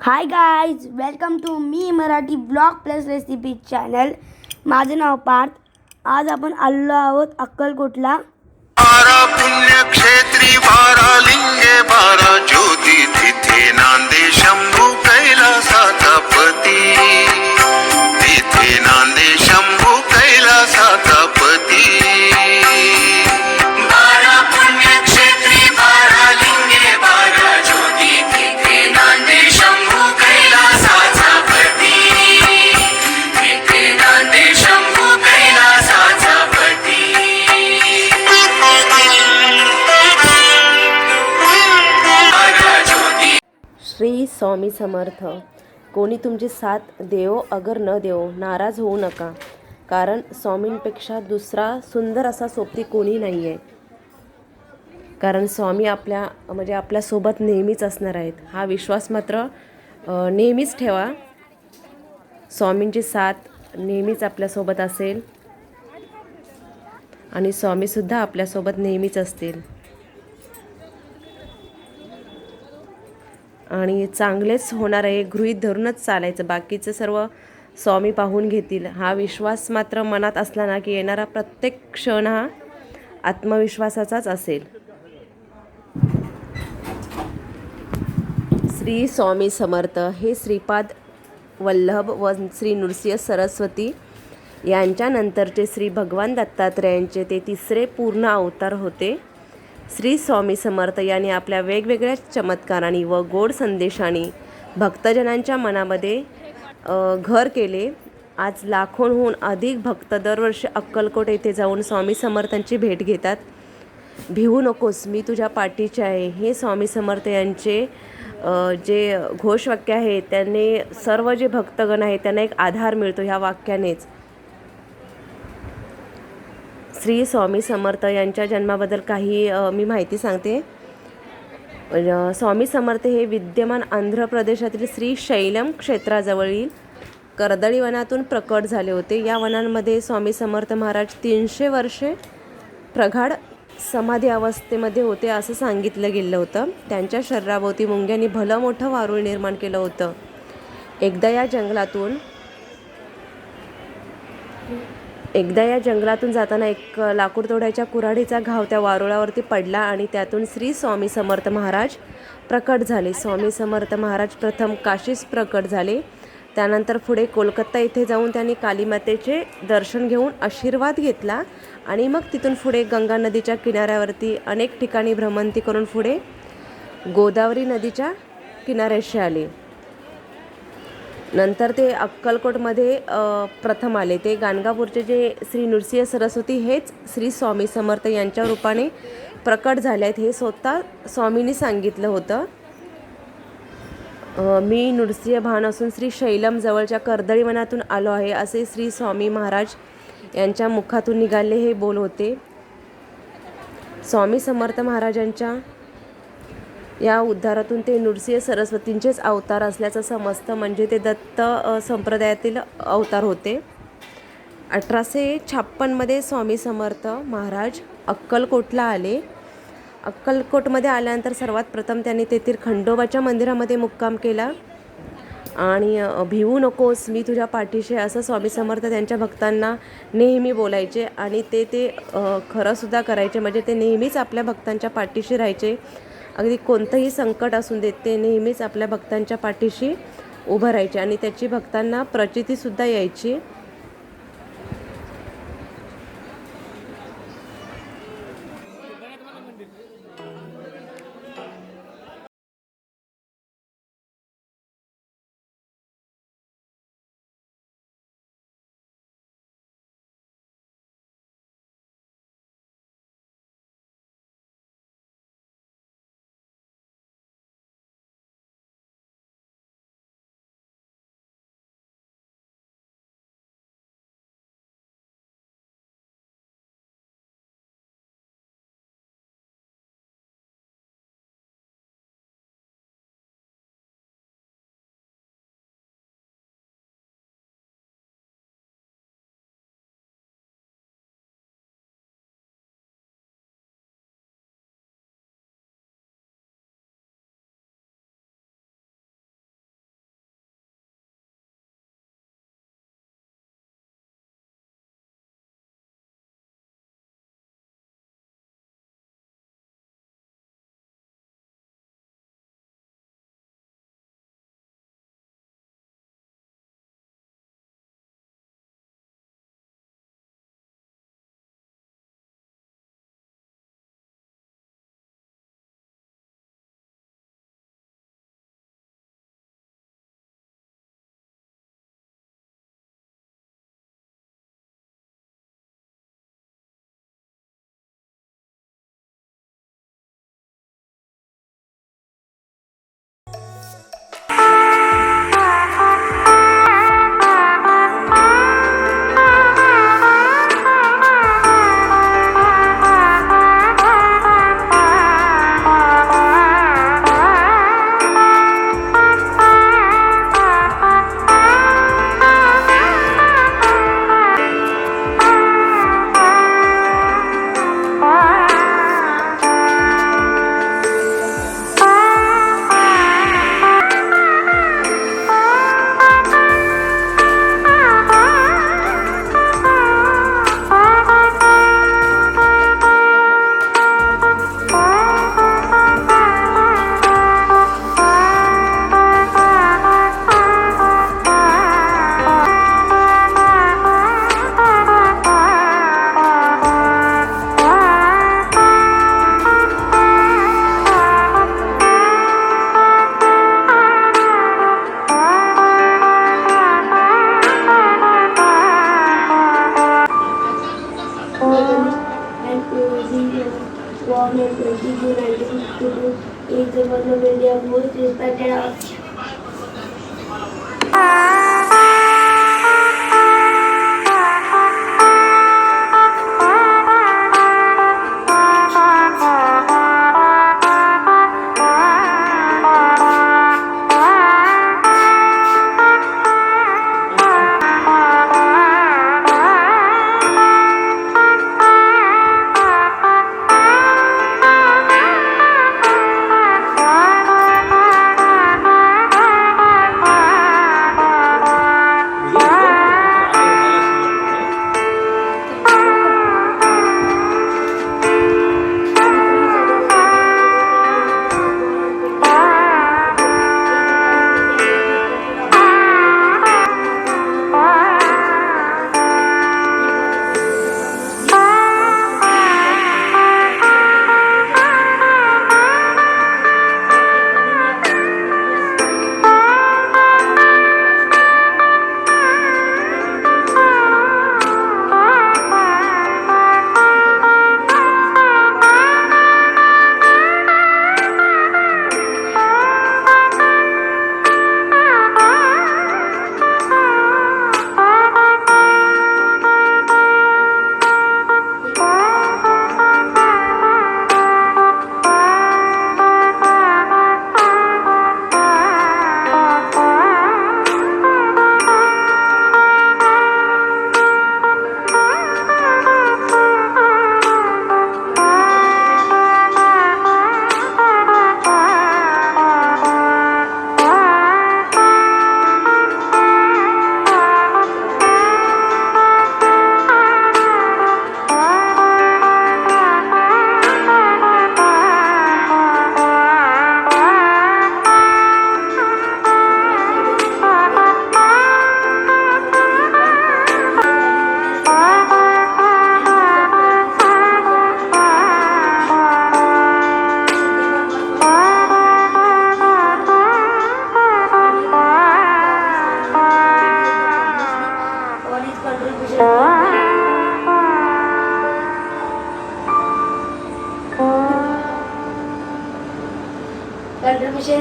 High guys welcome to me Marathi blog plus recipe channel माझं नाव पार्थ. आज आपण आलो आहोत अक्कलकोटला. पुण्यक्षेत्री बारा लिंगे बारा ज्योती तिथे नांदे शंभू कैलासाचा पती. तिथे नांदे श्री स्वामी समर्थ. कोणी तुमची साथ देवो अगर न देवो नाराज होऊ नका. कारण स्वामींपेक्षा दुसरा सुंदर असा सोबती कोणी नाही आहे कारण स्वामी आपल्या म्हणजे आपल्यासोबत नेहमीच असणार आहेत. हा विश्वास मात्र नेहमीच ठेवा. स्वामींची साथ नेहमीच आपल्यासोबत असेल. आणि स्वामीसुद्धा आपल्यासोबत नेहमीच असतील. आणि चांगलेच होणार आहे गृहीत धरूनच चालायचं. बाकीचं सर्व स्वामी पाहून घेतील. हा विश्वास मात्र मनात असला ना की येणारा प्रत्येक क्षण हा आत्मविश्वासाचाच असेल. श्री स्वामी समर्थ हे श्रीपाद वल्लभ व श्री नृसिंह सरस्वती यांच्यानंतरचे श्री भगवान दत्तात्रेयांचे ते तिसरे पूर्ण अवतार होते. श्री स्वामी समर्थ यांनी आपल्या वेगवेगळ्या चमत्कारांनी व गोड संदेशांनी भक्तजनांच्या मनामध्ये घर केले. आज लाखोंहून अधिक भक्त दरवर्षी अक्कलकोट येथे जाऊन स्वामी समर्थांची भेट घेतात. भिवू नकोस मी तुझ्या पाठीचे आहे. हे स्वामी समर्थ यांचे जे घोषवाक्य आहे त्याने सर्व जे भक्तगण आहेत त्यांना एक आधार मिळतो ह्या वाक्यानेच. श्री स्वामी समर्थ यांच्या जन्माबद्दल काही मी माहिती सांगते. स्वामी समर्थ हे विद्यमान आंध्र प्रदेशातील श्री शैलम क्षेत्राजवळील कर्दळी वनातून प्रकट झाले होते. या वनांमध्ये स्वामी समर्थ महाराज तीनशे वर्षे प्रगाढ समाधी अवस्थेमध्ये होते असं सांगितलं गेलं होतं. त्यांच्या शरीराभोवती मुंग्यांनी भलं मोठं वारूळ निर्माण केलं होतं. एकदा या जंगलातून एकदा या जंगलातून जाताना एक लाकूड तोड्याच्या कुऱ्हाडीचा घाव त्या वारुळावरती पडला आणि त्यातून श्री स्वामी समर्थ महाराज प्रकट झाले. स्वामी समर्थ महाराज प्रथम काशीस प्रकट झाले. त्यानंतर पुढे कोलकाता येथे जाऊन त्यांनी कालीमातेचे दर्शन घेऊन आशीर्वाद घेतला आणि मग तिथून पुढे गंगा नदीच्या किनाऱ्यावरती अनेक ठिकाणी भ्रमंती करून पुढे गोदावरी नदीच्या किनाऱ्याशी आले. नंतर ते अक्कलकोटमध्ये प्रथम आले. ते गाणगापूरचे जे श्री नृसिंह सरस्वती हेच श्री स्वामी समर्थ यांच्या रूपाने प्रकट झाले आहेत हे स्वतः स्वामींनी सांगितलं होतं. मी नृसिंह भान असून श्री शैलम जवळच्या कर्दळी वनातून आलो आहे असे श्री स्वामी महाराज यांच्या मुखातून निघाले हे बोल होते. स्वामी समर्थ महाराजांच्या या उद्धारातून ते नृसिंह सरस्वतींचेच अवतार असल्याचं समजतं. म्हणजे ते दत्त संप्रदायातील अवतार होते. अठराशे छप्पनमध्ये स्वामी समर्थ महाराज अक्कलकोटला आले. अक्कलकोटमध्ये आल्यानंतर सर्वात प्रथम त्यांनी तेथील खंडोबाच्या मंदिरामध्ये मुक्काम केला. आणि भिवू नकोस मी तुझ्या पाठीशी असं स्वामी समर्थ त्यांच्या भक्तांना नेहमी बोलायचे. आणि ते ते खरंसुद्धा करायचे. म्हणजे ते नेहमीच आपल्या भक्तांच्या पाठीशी राहायचे. अगदी कोणतंही संकट असून देत ते नेहमीच आपल्या भक्तांच्या पाठीशी उभं राहायचे आणि त्याची भक्तांना प्रचितीसुद्धा यायची.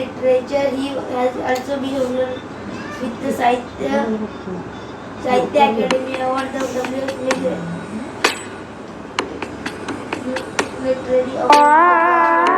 Literature he has also been honored with the Sahitya Sahitya Academy Award the W. Literary Award.